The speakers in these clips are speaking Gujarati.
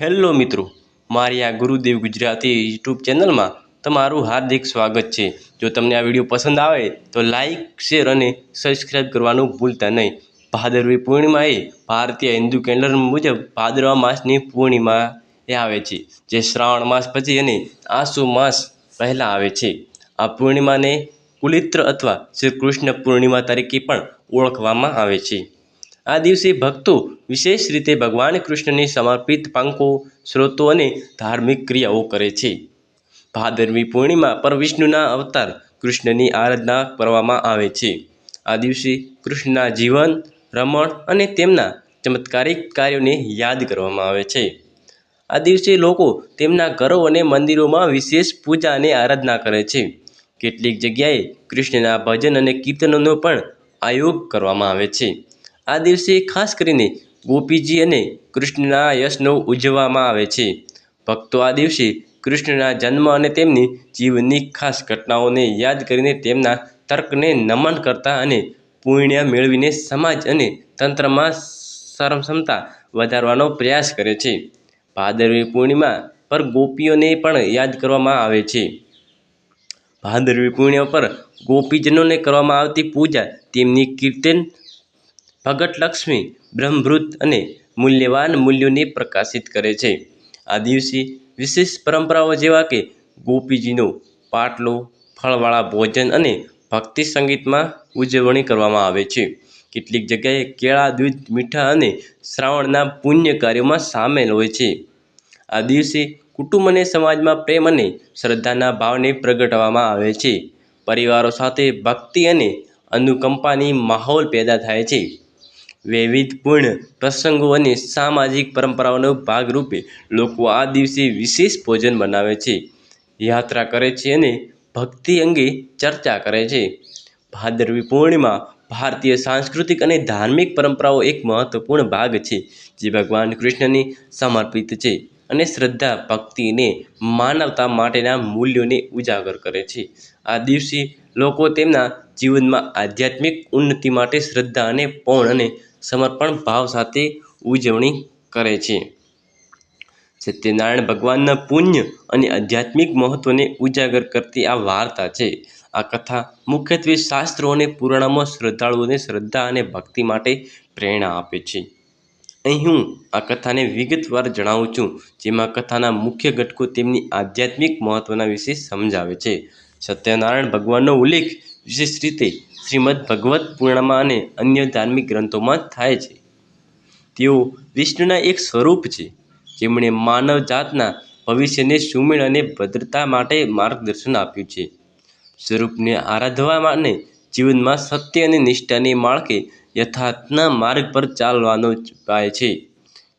હેલો મિત્રો, મારી આ ગુરુદેવ ગુજરાતી યુટ્યુબ ચેનલમાં તમારું હાર્દિક સ્વાગત છે. જો તમને આ વીડિયો પસંદ આવે તો લાઈક, શેર અને સબસ્ક્રાઈબ કરવાનું ભૂલતા નહીં. ભાદરવી પૂર્ણિમા એ ભારતીય હિન્દુ કેલેન્ડર મુજબ ભાદરવા માસની પૂર્ણિમા એ આવે છે, જે શ્રાવણ માસ પછી અને આસો માસ પહેલાં આવે છે. આ પૂર્ણિમાને કુલિત્ર અથવા શ્રી કૃષ્ણ પૂર્ણિમા તરીકે પણ ઓળખવામાં આવે છે. આ દિવસે ભક્તો વિશેષ રીતે ભગવાન કૃષ્ણને સમર્પિત પાંખો, સ્રોતો અને ધાર્મિક ક્રિયાઓ કરે છે. ભાદરવી પૂર્ણિમા પર વિષ્ણુના અવતાર કૃષ્ણની આરાધના કરવામાં આવે છે. આ દિવસે કૃષ્ણના જીવન, રમણ અને તેમના ચમત્કારિક કાર્યોને યાદ કરવામાં આવે છે. આ દિવસે લોકો તેમના ઘરો અને મંદિરોમાં વિશેષ પૂજા અને આરાધના કરે છે. કેટલીક જગ્યાએ કૃષ્ણના ભજન અને કીર્તનોનો પણ આયોગ કરવામાં આવે છે. આ દિવસે ખાસ કરીને ગોપીજી અને કૃષ્ણના યશનો ઉજવવામાં આવે છે. ભક્તો આ દિવસે કૃષ્ણના જન્મ અને તેમની જીવનની ખાસ ઘટનાઓને યાદ કરીને તેમના તર્કને નમન કરતા અને પુણ્ય મેળવીને સમાજ અને તંત્રમાં સરમસમતા વધારવાનો પ્રયાસ કરે છે. ભાદરવી પૂર્ણિમા પર ગોપીઓને પણ યાદ કરવામાં આવે છે. ભાદરવી પૂર્ણિમા પર ગોપીજનોને કરવામાં આવતી પૂજા તેમની કીર્તન ભગત લક્ષ્મી બ્રહ્મભૃત અને મૂલ્યવાન મૂલ્યોને પ્રકાશિત કરે છે. આ દિવસે વિશેષ પરંપરાઓ જેવા કે ગોપીજીનો પાટલો, ફળવાળા ભોજન અને ભક્તિ સંગીતમાં ઉજવણી કરવામાં આવે છે. કેટલીક જગ્યાએ કેળા, દૂધ, મીઠા અને શ્રાવણના પુણ્ય કાર્યોમાં સામેલ હોય છે. આ દિવસે કુટુંબ અને સમાજમાં પ્રેમ અને શ્રદ્ધાના ભાવને પ્રગટવામાં આવે છે. પરિવારો સાથે ભક્તિ અને અનુકંપાની માહોલ પેદા થાય છે. વૈવિધ્યપૂર્ણ પ્રસંગો અને સામાજિક પરંપરાઓનો ભાગરૂપે લોકો આ દિવસે વિશેષ ભોજન બનાવે છે, યાત્રા કરે છે અને ભક્તિ અંગે ચર્ચા કરે છે. ભાદરવી પૂર્ણિમા ભારતીય સાંસ્કૃતિક અને ધાર્મિક પરંપરાઓ એક મહત્વપૂર્ણ ભાગ છે, જે ભગવાન કૃષ્ણને સમર્પિત છે. અને શ્રદ્ધા, ભક્તિને માનવતા માટેના મૂલ્યોને ઉજાગર કરે છે. આ દિવસે લોકો તેમના જીવનમાં આધ્યાત્મિક ઉન્નતિ માટે શ્રદ્ધા અને પૌણ અને સમર્પણ ભાવ સાથે ઉજવણી કરે છે. સત્યનારાયણ ભગવાનના પુણ્ય અને આધ્યાત્મિક મહત્વને ઉજાગર કરતી આ વાર્તા છે. આ કથા મુખ્યત્વે શાસ્ત્રો અને પુરાણોમાં શ્રદ્ધાળુઓને શ્રદ્ધા અને ભક્તિ માટે પ્રેરણા આપે છે. અહીં હું આ કથાને વિગતવાર જણાવું છું, જેમાં કથાના મુખ્ય ઘટકો તેમની આધ્યાત્મિક મહત્વના વિશે સમજાવે છે. સત્યનારાયણ ભગવાનનો ઉલ્લેખ વિશેષ રીતે શ્રીમદ ભગવત પૂર્ણમાં અને અન્ય ધાર્મિક ગ્રંથોમાં થાય છે. તેઓ વિષ્ણુના એક સ્વરૂપ છે. જેમણે માનવ જાતના ભવિષ્યને સુમેળ અને ભદ્રતા માટે માર્ગદર્શન આપ્યું છે. સ્વરૂપને આરાધવા અને જીવનમાં સત્ય અને નિષ્ઠાની માળખે યથાર્થના માર્ગ પર ચાલવાનો ઉપાય છે.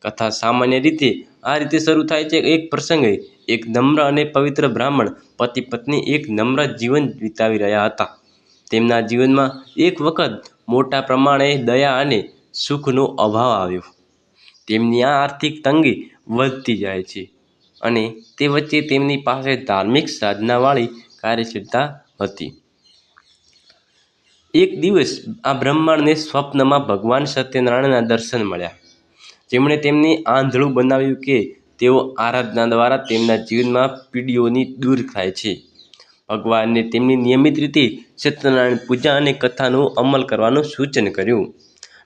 કથા સામાન્ય રીતે આ રીતે શરૂ થાય છે એક પ્રસંગે એક નમ્ર અને પવિત્ર બ્રાહ્મણ પતિ પત્ની એક નમ્ર જીવન વિતાવી રહ્યા હતા. તેમના જીવનમાં એક વખત મોટા પ્રમાણે દયા અને સુખનો અભાવ આવ્યો. તેમની આ આર્થિક તંગી વધતી જાય છે અને તે વચ્ચે તેમની પાસે ધાર્મિક સાધનાવાળી કાર્યશીલતા હતી. એક દિવસ આ બ્રહ્માંડને સ્વપ્નમાં ભગવાન સત્યનારાયણના દર્શન મળ્યા. જેમણે તેમને આંધળું બનાવ્યું કે તેઓ આરાધના દ્વારા તેમના જીવનમાં પીડીઓની દૂર થાય છે. ભગવાનને તેમની નિયમિત રીતે સત્યનારાયણ પૂજા અને કથાનો અમલ કરવાનું સૂચન કર્યું.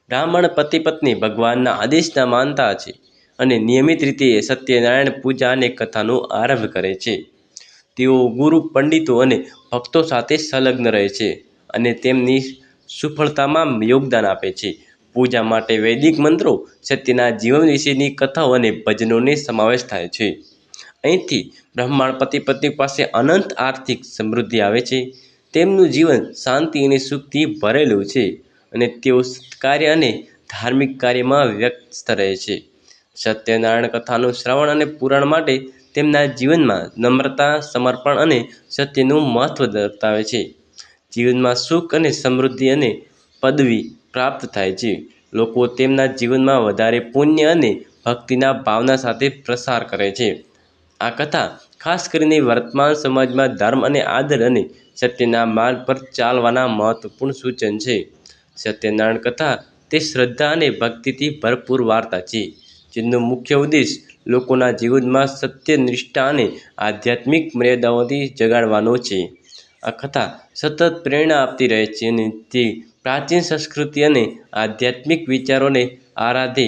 બ્રાહ્મણ પતિ પત્ની ભગવાનના આદેશના માનતા છે અને નિયમિત રીતે સત્યનારાયણ પૂજા અને કથાનો આરંભ કરે છે. તેઓ ગુરુ, પંડિતો અને ભક્તો સાથે સંલગ્ન રહે છે. અને તેમની સફળતામાં યોગદાન આપે છે. પૂજા માટે વૈદિક મંત્રો સત્યના જીવન વિશેની કથાઓ અને ભજનોને સમાવેશ થાય છે. અહીંથી બ્રહ્માંડ પતિ પત્ની પાસે અનંત આર્થિક સમૃદ્ધિ આવે છે. તેમનું જીવન શાંતિ અને સુખથી ભરેલું છે અને તેઓ સત્કાર્ય અને ધાર્મિક કાર્યમાં વ્યસ્ત રહે છે. સત્યનારાયણ કથાનું શ્રવણ અને પુરાણ માટે તેમના જીવનમાં નમ્રતા, સમર્પણ અને સત્યનું મહત્ત્વ દર્શાવે છે. જીવનમાં સુખ અને સમૃદ્ધિ અને પદવી પ્રાપ્ત થાય છે. લોકો તેમના જીવનમાં વધારે પુણ્ય અને ભક્તિના ભાવના સાથે પ્રસાર કરે છે. આ કથા ખાસ કરીને વર્તમાન સમાજમાં ધર્મ અને આદર અને સત્યના માર્ગ પર ચાલવાના મહત્વપૂર્ણ સૂચન છે. સત્યનારાયણ કથા તે શ્રદ્ધા અને ભક્તિથી ભરપૂર વાર્તા છે, જેનો મુખ્ય ઉદ્દેશ લોકોના જીવનમાં સત્ય નિષ્ઠા અને આધ્યાત્મિક મર્યાદાઓથી જગાડવાનો છે. આ કથા સતત પ્રેરણા આપતી રહે છે અને તે પ્રાચીન સંસ્કૃતિ અને આધ્યાત્મિક વિચારોને આરાધે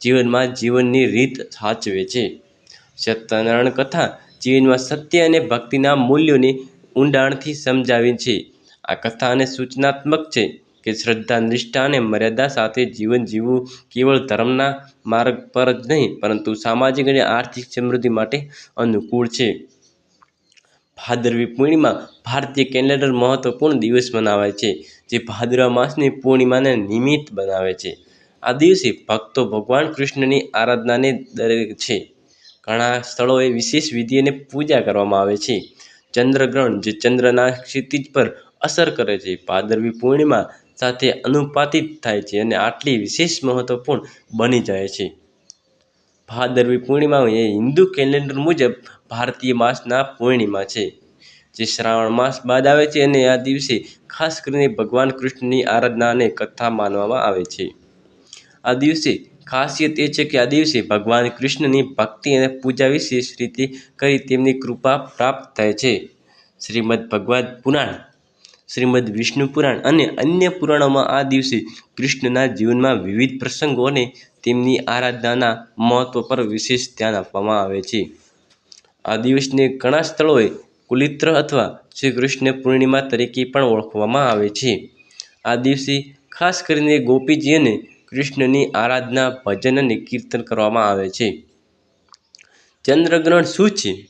જીવનમાં જીવનની રીત સાચવે છે. સત્યનારાયણ કથા જીવનમાં સત્ય અને ભક્તિના મૂલ્યોને ઊંડાણથી સમજાવે છે. આ કથા અને સૂચનાત્મક છે કે શ્રદ્ધા, નિષ્ઠા અને મર્યાદા સાથે જીવન જીવવું કેવળ ધર્મના માર્ગ પર જ નહીં, પરંતુ સામાજિક અને આર્થિક સમૃદ્ધિ માટે અનુકૂળ છે. ભાદરવી પૂર્ણિમા ભારતીય કેલેન્ડર મહત્વપૂર્ણ દિવસ મનાવાય છે, જે ભાદરવા માસની પૂર્ણિમાને નિમિત્ત બનાવે છે. આ દિવસે ભક્તો ભગવાન કૃષ્ણની આરાધનાને દરેક છે. ઘણા સ્થળોએ વિશેષ વિધિ અને પૂજા કરવામાં આવે છે. ચંદ્રગ્રહણ, જે ચંદ્રના ક્ષિતિજ પર અસર કરે છે. ભાદરવી પૂર્ણિમા સાથે અનુપાતિત થાય છે અને આટલી વિશેષ મહત્વપૂર્ણ બની જાય છે. ભાદરવી પૂર્ણિમા એ હિન્દુ કેલેન્ડર મુજબ ભારતીય માસના પૂર્ણિમા છે. જે શ્રાવણ માસ બાદ આવે છે અને આ દિવસે ખાસ કરીને ભગવાન કૃષ્ણની આરાધના અને કથા માનવામાં આવે છે. આ દિવસે ખાસિયત એ છે કે આ દિવસે ભગવાન કૃષ્ણની ભક્તિ અને પૂજા વિશેષ રીતે કરી તેમની કૃપા પ્રાપ્ત થાય છે. શ્રીમદ ભગવદ્ પુરાણ શ્રીમદ વિષ્ણુ પુરાણ અને અન્ય પુરાણોમાં આ દિવસે કૃષ્ણના જીવનમાં વિવિધ પ્રસંગો અને તેમની આરાધનાના મહત્વ પર વિશેષ ધ્યાન આપવામાં આવે છે. આ દિવસને ઘણા સ્થળોએ કુલિત્ર અથવા શ્રી કૃષ્ણ પૂર્ણિમા તરીકે પણ ઓળખવામાં આવે છે. આ દિવસે ખાસ કરીને ગોપીજી અને કૃષ્ણની આરાધના, ભજન અને કીર્તન કરવામાં આવે છે. ચંદ્રગ્રહણ શું છે?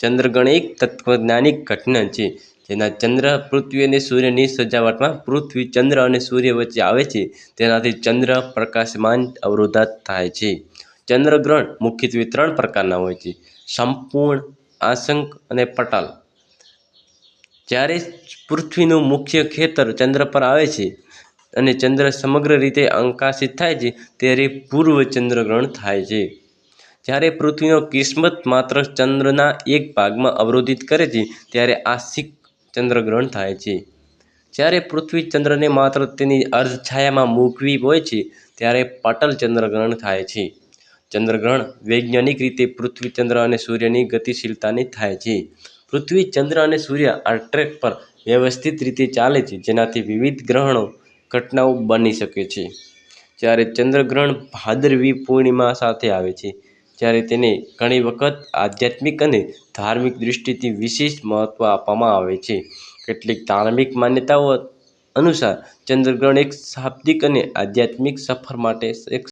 ચંદ્રગ્રહણ એક તત્વજ્ઞાનિક ઘટના છે. જેના ચંદ્ર પૃથ્વી અને સૂર્યની સજાવટમાં પૃથ્વી ચંદ્ર અને સૂર્ય વચ્ચે આવે છે, તેનાથી ચંદ્ર પ્રકાશમાન અવરોધાત થાય છે. ચંદ્રગ્રહણ મુખ્યત્વે ત્રણ પ્રકારના હોય છે, સંપૂર્ણ, આશંક અને પટાલ. જ્યારે પૃથ્વીનું મુખ્ય ખેતર ચંદ્ર પર આવે છે અને ચંદ્ર સમગ્ર રીતે અંકાશિત થાય છે, ત્યારે પૂર્વ ચંદ્રગ્રહણ થાય છે. જ્યારે પૃથ્વીનો કિસ્મત માત્ર ચંદ્રના એક ભાગમાં અવરોધિત કરે છે, ત્યારે આંશિક ચંદ્રગ્રહણ થાય છે. જ્યારે પૃથ્વી ચંદ્રને માત્ર તેની અર્ધછાયામાં મૂકવી હોય છે, ત્યારે પટલ ચંદ્રગ્રહણ થાય છે. ચંદ્રગ્રહણ વૈજ્ઞાનિક રીતે પૃથ્વી ચંદ્ર અને સૂર્યની ગતિશીલતાને થાય છે. પૃથ્વી ચંદ્ર અને સૂર્ય આ ટ્રેક પર વ્યવસ્થિત રીતે ચાલે છે, જેનાથી વિવિધ ગ્રહણો, ઘટનાઓ બની શકે છે. જ્યારે ચંદ્રગ્રહણ ભાદરવી પૂર્ણિમા સાથે આવે છે ત્યારે તેને ઘણી વખત આધ્યાત્મિક અને ધાર્મિક દૃષ્ટિથી વિશેષ મહત્ત્વ આપવામાં આવે છે. કેટલીક ધાર્મિક માન્યતાઓ અનુસાર ચંદ્રગ્રહણ એક શાબ્દિક અને આધ્યાત્મિક સફર માટે એક